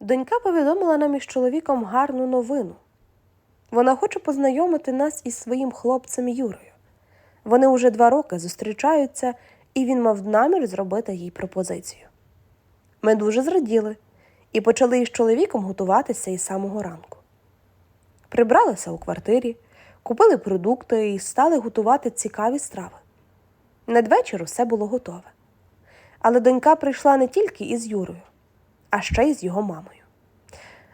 Донька повідомила нам із чоловіком гарну новину. Вона хоче познайомити нас із своїм хлопцем Юрою. Вони уже два роки зустрічаються, і він мав намір зробити їй пропозицію. Ми дуже зраділи і почали із чоловіком готуватися із самого ранку. Прибралися у квартирі, купили продукти і стали готувати цікаві страви. Надвечір усе було готове. Але донька прийшла не тільки із Юрою, а ще й з його мамою.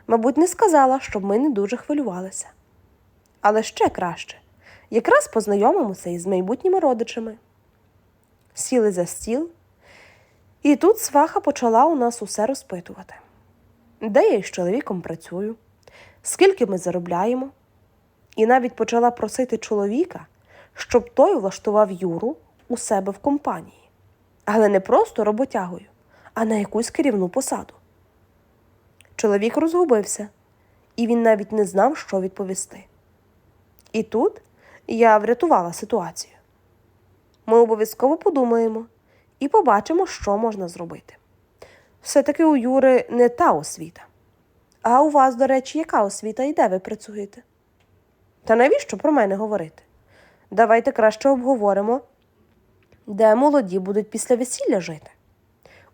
Мабуть, не сказала, щоб ми не дуже хвилювалися. Але ще краще, якраз познайомимося із майбутніми родичами. Сіли за стіл, і тут сваха почала у нас усе розпитувати, де я із чоловіком працюю, скільки ми заробляємо, і навіть почала просити чоловіка, щоб той влаштував Юру у себе в компанії, але не просто роботягою, а на якусь керівну посаду. Чоловік розгубився, і він навіть не знав, що відповісти. І тут я врятувала ситуацію. Ми обов'язково подумаємо і побачимо, що можна зробити. Все-таки у Юри не та освіта. А у вас, до речі, яка освіта і де ви працюєте? Та навіщо про мене говорити? Давайте краще обговоримо, де молоді будуть після весілля жити.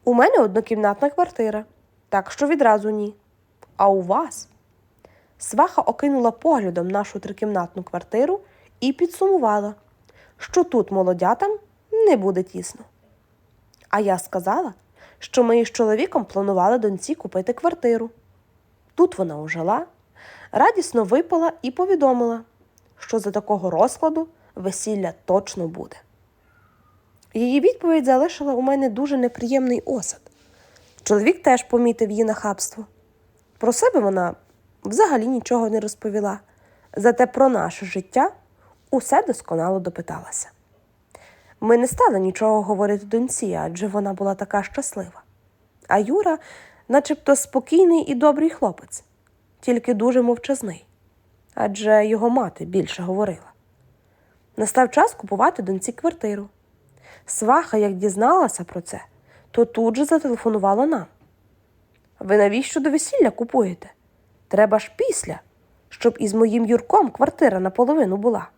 У мене однокімнатна квартира, так що відразу ні. А у вас? Сваха окинула поглядом нашу трикімнатну квартиру і підсумувала, що тут молодятам не буде тісно. А я сказала, що ми із чоловіком планували доньці купити квартиру. Тут вона ожила, радісно випала і повідомила, що за такого розкладу весілля точно буде. Її відповідь залишила у мене дуже неприємний осад. Чоловік теж помітив її нахабство. Про себе вона взагалі нічого не розповіла, зате про наше життя усе досконало допиталася. Ми не стали нічого говорити доньці, адже вона була така щаслива. А Юра, начебто спокійний і добрий хлопець, тільки дуже мовчазний, адже його мати більше говорила. Настав час купувати доньці квартиру. Сваха, як дізналася про це, то тут же зателефонувала нам. Ви навіщо до весілля купуєте? Треба ж після, щоб із моїм Юрком квартира наполовину була.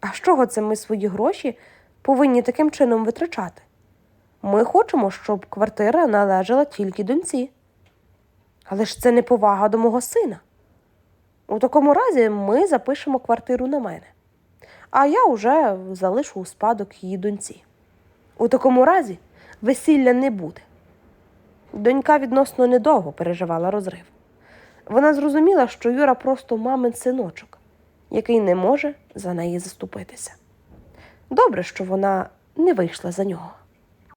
А з чого це ми свої гроші повинні таким чином витрачати? Ми хочемо, щоб квартира належала тільки доньці. Але ж це не повага до мого сина. У такому разі ми запишемо квартиру на мене, а я вже залишу у спадок її доньці. У такому разі весілля не буде. Донька відносно недовго переживала розрив. Вона зрозуміла, що Юра просто мамин синочок, який не може за неї заступитися. Добре, що вона не вийшла за нього.